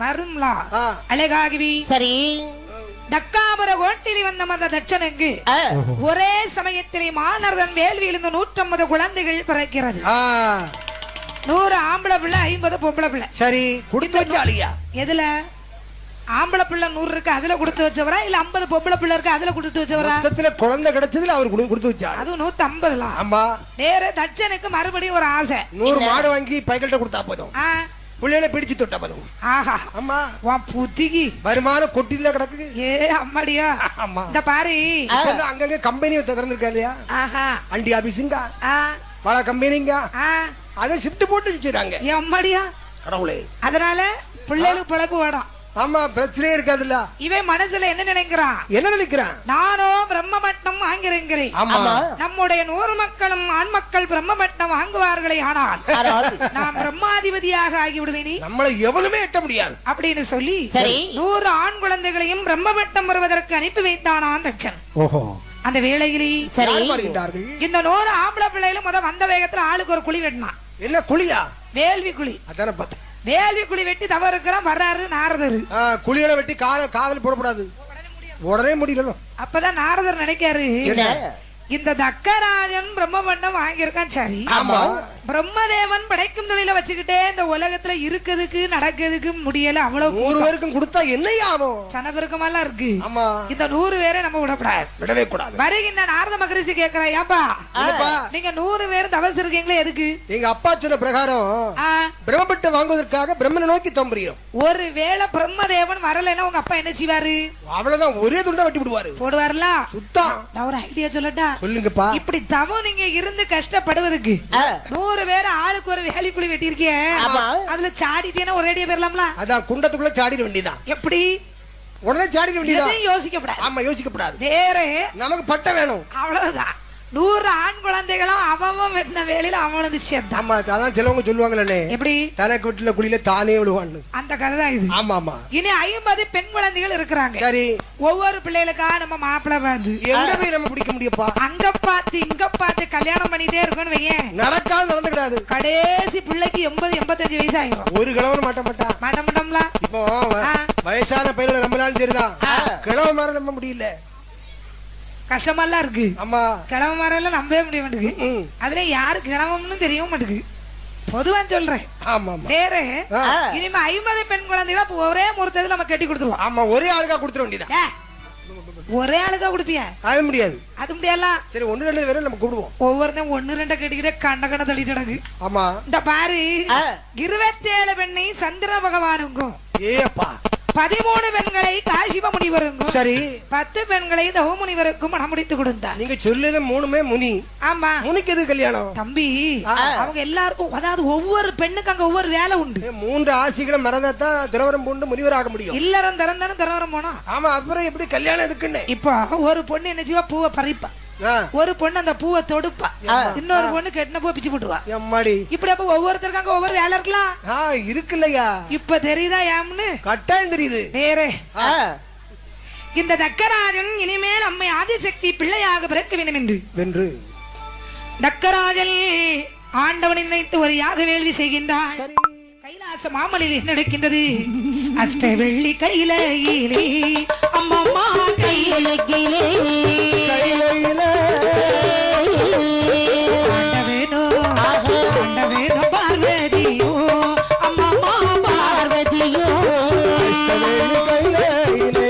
வரும்ல. அழகாகவி. சரி. தக்காபுர ஓட்டிலி வந்த மத தட்சனுக்கு ஒரே சமயத்திலே மாணவன் வேள்வியில் இருந்து நூற்றம்பது குழந்தைகள் பிறக்கிறது. நூறு ஆம்பளை பிள்ளை ஐம்பது பொம்பளை பிள்ளை. சரி கொடுத்து வச்சாலியா? எதுல? ஆம்பளை பிள்ளை நூறு இருக்கு அதுல கொடுத்து வச்சவரா? இல்ல ஐம்பது பொம்பளை பிள்ளை இருக்கு அதுல கொடுத்து வச்சவரா? மொத்தத்துல குழந்தை கிடைச்சதுல அவர் கொடு- கொடுத்து வச்சாரு. அதுவும் நூத்தி ஐம்பதுலாம் ஆமா. வேற தட்சனுக்கு மறுபடியும் ஒரு ஆசை. நூறு மாடு வாங்கி பைக்கிட்ட கொடுத்தா போதும். பிள்ளைகளை பிடிச்சு தொட்டா போதும் ஆஹா. ஆமா உன் புத்திகி வருமானம் கொட்டில கிடக்கு ஏ அம்மாடியா. ஆமா. இந்த பாரு. அங்கங்க கம்பெனி திறந்திருக்கா இல்லையா? ஆஹா. அண்டி ஆபீஸுங்க பல கம்பெனிங்க அதை ஷிஃப்ட் போட்டு வச்சிருக்காங்க. ஏ அம்மாடியா. கடவுளே. அதனால பிள்ளைகளுக்கு பிழப்பு வேணும். ஆமா பிரச்சனையே இருக்காதுல்ல. இவன் மனசுல என்ன நினைக்கிறான்? என்ன நினைக்கிறான்? நானோ பிரம்மபட்டம் வாங்கிறேங்கிறேன் ஆமா. ஆமா. நம்முடைய நூறு மக்களும் ஆண் மக்கள் பிரம்மபட்டம் வாங்குவார்களே ஆனால் நான் பிரம்மாதிபதியாக ஆகிவிடுவேனே. நம்மளை எவனுமே எட்ட முடியாது. அப்படின்னு சொல்லி சரி. நூறு ஆண் குழந்தைகளையும் பிரம்மபட்டம் வருவதற்கு அனுப்பி வைத்தானான் தட்சன் ஓஹோ. அந்த வேளையிலே சரி. இந்த நூறு ஆம்பளை பிள்ளைகளும் முத வந்த வேகத்துல ஆளுக்கு ஒரு குழி வெட்டினான். என்ன குழியா? வேள்வி குழி. அதான பார்த்தேன். வேள்வி குழி வெட்டி தவறு இருக்கிறான் வர்றாரு நாரதர். குழிகளை வெட்டி கால காவல் போடக்கூடாது. உடனே முடியல அப்பதான் நாரதர் நினைக்காரு. இந்த தக்கராஜன் பிரம்மபண்டம் வாங்கியிருக்கான் சரி. ஆமா. பிரம்மதேவன் படைக்கும் தொழில வச்சுக்கிட்டே இந்த உலகத்துல இருக்கிறதுக்கு நடக்கிறதுக்கு முடியல அவ்வளவு நூறு பேருக்கும் கொடுத்தா என்னையா ஆகும்? சனபெருக்கமெல்லாம் இருக்கு. ஆமா. இந்த நூறு பேரை நம்ம விடக்கூடாது. விடவே கூடாது. வருகின்ற நாரத மகரிஷி கேக்குறா ஏப்பா நீங்க நூறு பேர் தவசு இருக்கீங்களே எதுக்கு? எங்க அப்பா சொன்ன பிரகாரம் பிரம்மபட்டு வாங்குவதற்காக பிரம்மனை நோக்கி தம்புறோம் ஒரு வேளை பிரம்மதேவன் வரலைன்னா உங்க அப்பா என்ன செய்வாரு? அவ்வளவுதான் ஒரே துண்டா வெட்டி விடுவாரு. போடுவார்ல? சுத்தம். நான் ஒரு ஐடியா சொல்லட்டா? சொல்லுங்கப்பா. இப்படி தவம் நீங்க இருந்து கஷ்டப்படுவதற்கு ஆ, நூறு பேர் ஆளுக்கு ஒரு வேலைக்குழி வெட்டியிருக்கீங்க ஆமா. அதுல சாடிட்டேன்னா ஒரேடியா போயிடலாம்ல அதான் குண்டத்துக்குள்ள சாடிட வேண்டியதான் எப்படி? உடனே சாடிட வேண்டியதான் யோசிக்கப்படாது ஆமா யோசிக்கப்படாது வேற நமக்கு பட்டம் வேணும். அவ்வளவுதான். நூறு ஆண் குழந்தைகளும் அவன் வெட்டின வேலையில அவன் வந்து சேர்ந்தான் ஆமா அதான் சிலவங்க சொல்லுவாங்களே. எப்படி? தனக்கு வீட்டுல குழியில தானே விழுவான்னு. அந்த கதை தான் இது. ஆமா ஆமா. இனி ஐம்பது பெண் குழந்தைகள் இருக்கிறாங்க. சரி. ஒவ்வொரு பிள்ளைகளுக்கா நம்ம மாப்பிள்ளை வந்து. எங்க போய் நம்ம பிடிக்க முடியப்பா அங்க பார்த்து இங்க பார்த்து கல்யாணம் பண்ணிட்டே இருக்கோம்னு வையேன். நடக்காது நடந்துக்கிடாது. கடைசி பிள்ளைக்கு எண்பது எண்பத்தஞ்சு வயசு ஆயிரும் ஒரு கிழவன் மாட்ட மாட்டா. மாட்ட மாட்டோம்ல? இப்போ. வயசான பையனை நம்பினாலும் சரிதான். கிழவன் மாதிரி நம்ப முடியல. கஷ்டமெல்லாம் இருக்கு. ஆமா. கிழமை மரம் நம்பவே முடிய மாட்டேங்குது. அதுல யாரு கிழவம்னு தெரியவும் மாட்டேங்குது. பொதுவா சொல்றேன். ஆமா வேற. இனிமே ஐம்பது பெண் குழந்தைகளா ஒரே முகூர்த்தத்துல நம்ம கட்டி கொடுத்துருவோம். ஆமா ஒரே ஆளுக்கா கொடுத்துட வேண்டியதான் ஏ, ஒரே ஆளுக்கா கொடுப்பிய? அது முடியாது. அது முடியலாம் சரி ஒண்ணு ரெண்டு பேரும் நம்ம கூடுவோம் ஒவ்வொருத்தன் ஒண்ணு ரெண்ட கட்டிக்கிட்டே கண்ட கண்ட தள்ளிட்டு கிடக்கு. ஆமா. இந்த பாரு. இருபத்தி ஏழு பெண்ணை சந்திர பகவானுக்கும் ஏப்பா. பதிமூணு பெண்களை காசிப முனிவருக்கும் சரி. பத்து பெண்களை தவ முனிவருக்கும் மனம் முடித்து கொடுத்தார். நீங்க சொல்லுது மூணுமே முனி. ஆமா. முனிக்கு எது கல்யாணம்? தம்பி அவங்க எல்லாருக்கும் அதாவது ஒவ்வொரு பெண்ணுக்கு அங்க ஒவ்வொரு வேலை உண்டு. மூன்று ஆசிகளை மறந்தாதான் திரவரம் பூண்டு முனிவர் ஆக முடியும். இல்லறம் திறந்தாலும் திறவரம் போனோம் ஆமா அப்புறம் எப்படி கல்யாணம் எதுக்குன்னு? இப்போ ஒரு பொண்ணு என்ன செய்வா? பூவை பறிப்பா. ஒரு பொண்ணு அந்த பூவை தொடுப்பா. இன்னொரு பொண்ணு கெட்டின பூவை பிச்சு எம்மாடி. இப்படி அப்ப ஒவ்வொருத்தருக்கும் அங்க ஒவ்வொரு வேலை இருக்கலாம் இருக்குல்லையா? இப்ப தெரியுதா ஏம்னு கட்டாயம் தெரியுது. ஆ, இந்த தக்கராஜன் இனிமேல் அம்மை ஆதிசக்தி பிள்ளையாக பிறக்க வேண்டும் என்று. வென்று. தக்கராஜன் ஆண்டவனை நினைத்து ஒரு யாக வேள்வி செய்கின்றான். கைலாச மாமலில் நடக்கின்றது? அஷ்ட வெள்ளி கையிலே கையிலக்கிலே, கையில. கிருஷ்ணவேணி